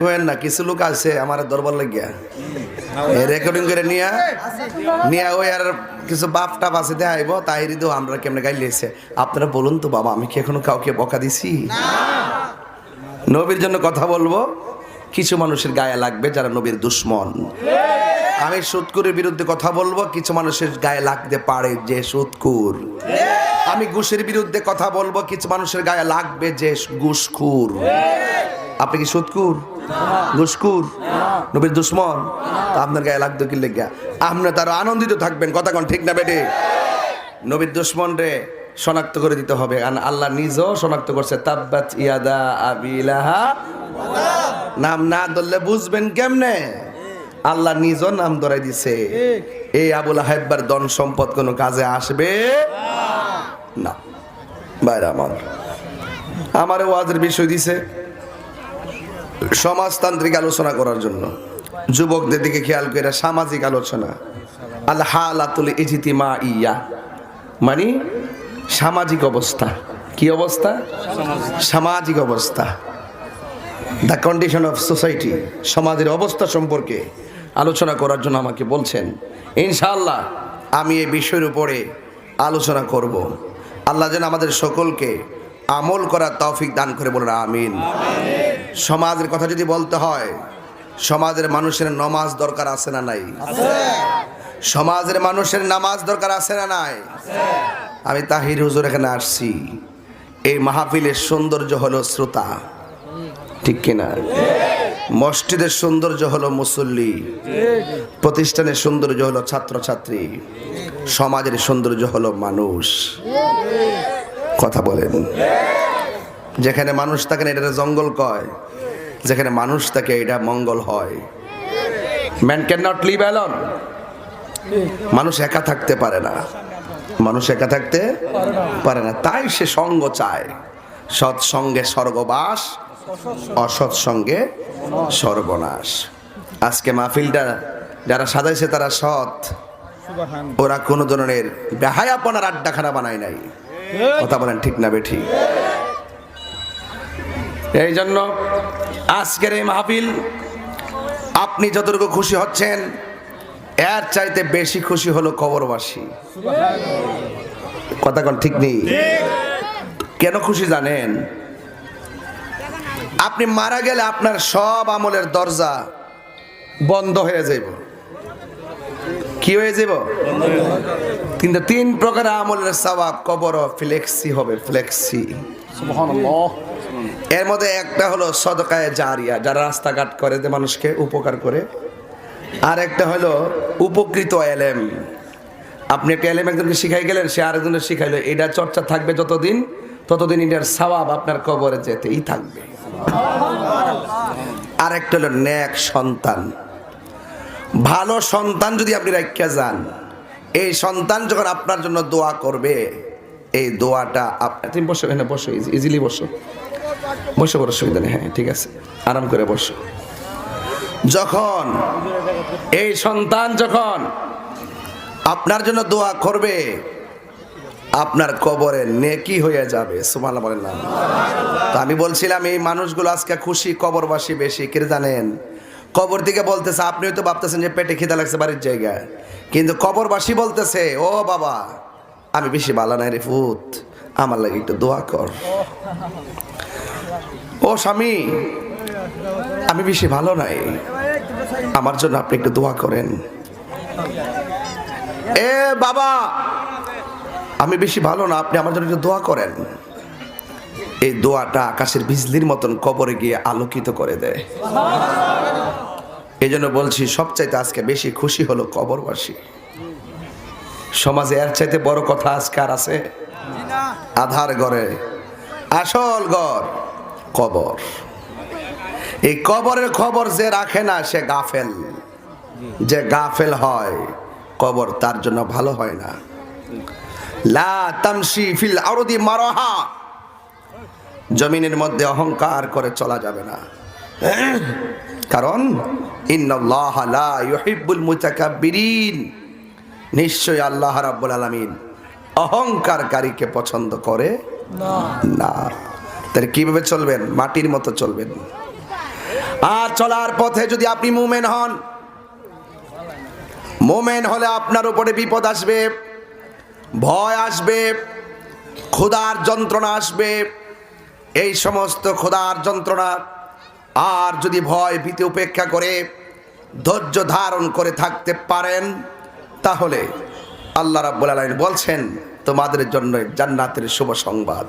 না, কিছু লোক আছে আমার দরবার লাগিয়া। রেকর্ডিং করে নিয়া নিয়া ওই আর কিছু বাপ টাপ আছে দেখাইব তাই দিও আমরা কেমনে গাইলিয়েছে আপনারা বলুন তো বাবা, আমি কি এখনও কাউকে বকা দিছি? নবীর জন্য কথা বলব, কিছু মানুষের গায়ে লাগবে যারা নবীর দুশ্মন। আমি সুৎকুরের বিরুদ্ধে কথা বলব, কিছু মানুষের গায়ে লাগতে পারে যে সুৎকুর। আমি ঘুষের বিরুদ্ধে কথা বলব, কিছু মানুষের গায়ে লাগবে যে ঘুষখুর। আপনি কি সুৎকুর? ঘুষকুর নবীর দুশ্মন? আপনার গায়ে লাগতো কি লেগা? আপনার তারও আনন্দিত থাকবেন, কথা কোন ঠিক না বেটে? নবীর দুশ্মন রে, শনাক্ত করে দিতে হবে। আর আল্লাহ নিজেও শনাক্ত করছে, তাব্বাত ইয়াদা আবিলাহা নাম না ধরলে বুঝবেন কেমনে? আল্লাহ নিজও নাম ধরাই দিছে। এই আবুল হাইব্বার ধন সম্পদ কোনো কাজে আসবে না। বাইরে আমার। আমার ওয়াজের বিষয় দিছে। সমাজতান্ত্রিক আলোচনা করার জন্য। যুবকদের দিকে খেয়াল করে সামাজিক আলোচনা। আল হালাতুল ইজিতিমা ইয়া মানে সামাজিক অবস্থা। কি অবস্থা? সামাজিক অবস্থা। দ্য কন্ডিশন অফ সোসাইটি সমাজের অবস্থা সম্পর্কে আলোচনা করার জন্য আমাকে বলছেন, ইনশাআল্লাহ, আমি এই বিষয়ের উপরে আলোচনা করব। আল্লাহ যেন আমাদের সকলকে আমল করার তৌফিক দান করে বলেন, আমিন। সমাজের কথা যদি বলতে হয়, সমাজের মানুষের নমাজ দরকার আছে না নাই? সমাজের মানুষের নামাজ দরকার আছে না নাই? আমি তাহির হুজুর এখানে আসছি। এই মাহফিলের সৌন্দর্য হলো শ্রোতা। ঠিক কিনা? মসজিদের সৌন্দর্য হলো মুসল্লি। প্রতিষ্ঠানের সৌন্দর্য হলো ছাত্রছাত্রী। সমাজের সৌন্দর্য হলো মানুষ। কথা বলেন। যেখানে মানুষ থাকে না এটা জঙ্গল কয়, যেখানে মানুষ থাকে এটা মঙ্গল হয়। Man can not live alone মানুষ একা থাকতে পারে না। মানুষ একা থাকতে পারে না। তাই সে সঙ্গ চায়। সৎসঙ্গে স্বর্গবাস, অসৎ সঙ্গে সর্বনাশ আজকে মাহফিলটা যারা সাজাইছে তারা সৎ। ওরা কোনো ধরনের বেহায়াপনার আড্ডাখানা বানায় নাই। কথা বলেন ঠিক না বেঠি এই জন্য আজকের এই মাহফিল, আপনি যতটুকু খুশি হচ্ছেন, এর চাইতে বেশি খুশি হলো কবরবাসী। কথা কোন, ঠিক নেই? কেন খুশি জানেন? আপনি মারা গেলে আপনার সব আমলের দরজা বন্ধ হয়ে যাইব। কি হয়ে যাব কিন্তু তিন প্রকার আমলের সবাব কবর ফ্লেক্সি হবে ফ্লেক্সি। এর মধ্যে একটা হলো সদকায় জারিয়া যারা রাস্তাঘাট করে যে মানুষকে উপকার করে। আর একটা হলো উপকৃত এলেম। আপনি একটা এলেম একজনকে শিখাই গেলেন সে আরেকজনের শিখাইলো। এটা চর্চা থাকবে যতদিন ততদিন এটার সবাব আপনার কবরে যেতেই থাকবে। আর একটা হলো ন্যাক সন্তান। ভালো সন্তান যদি আপনি রাখিয়া যান এই সন্তান যখন আপনার জন্য দোয়া করবে এই দোয়াটা আপ- তুমি বসো এখানে বসো ইজিলি বসো। বসে বড় অসুবিধা নেই হ্যাঁ ঠিক আছে। আরাম করে বসো। যখন এই সন্তান যখন আপনার জন্য দোয়া করবে আপনার কবরে নেকি হয়ে যাবে। সুমান বলেন না। তো আমি বলছিলাম এই মানুষগুলো আজকে খুশি কবরবাসী বেশি কে জানেন? কবর দিকে বলতেছে, আপনি হয়তো ভাবতেছেন যে পেটে খিদা লাগছে বাড়ির জায়গায়। কিন্তু কবরবাসী বলতেছে, ও বাবা, আমি বেশি ভালো নাই রে ফুত, আমার লাগে একটু দোয়া কর। ও স্বামী, আমি বেশি ভালো নাই, আমার জন্য আপনি একটু দোয়া করেন। এ বাবা, আমি বেশি ভালো না, আপনি আমার জন্য একটু দোয়া করেন। এই দোয়াটা আকাশের বিজলির মতন কবরে গিয়ে আলোকিত করে দেয়। এই জন্য বলছি, সবচাইতে আজকে বেশি খুশি হলো কবরবাসী। সমাজে এর চাইতে বড় কথা আজকে আর আছে আধার ঘরে, আসল ঘর কবর। এই কবরের খবর যে রাখে না, সে গাফেল। যে গাফেল হয়, কবর তার জন্য ভালো হয় না। লা তামসি ফিল আরদি মারহা। জমিনের মধ্যে অহংকার করে চলা যাবে না। কারণ নিশ্চয় আল্লাহ রাব্বুল আলামিন অহংকারকারীকে পছন্দ করে না। তাহলে কীভাবে চলবেন? মাটির মতো চলবেন। আর চলার পথে যদি আপনি মুমেন হন মোমেন হলে আপনার উপরে বিপদ আসবে ভয় আসবে ক্ষুধার যন্ত্রণা আসবে। এই সমস্ত ক্ষুধার যন্ত্রণা আর যদি ভয় ভীতি উপেক্ষা করে, ধৈর্য ধারণ করে থাকতে পারেন, তাহলে আল্লাহ রাব্বুল আলামিন বলছেন, তোমাদের জন্য জান্নাতের শুভ সংবাদ।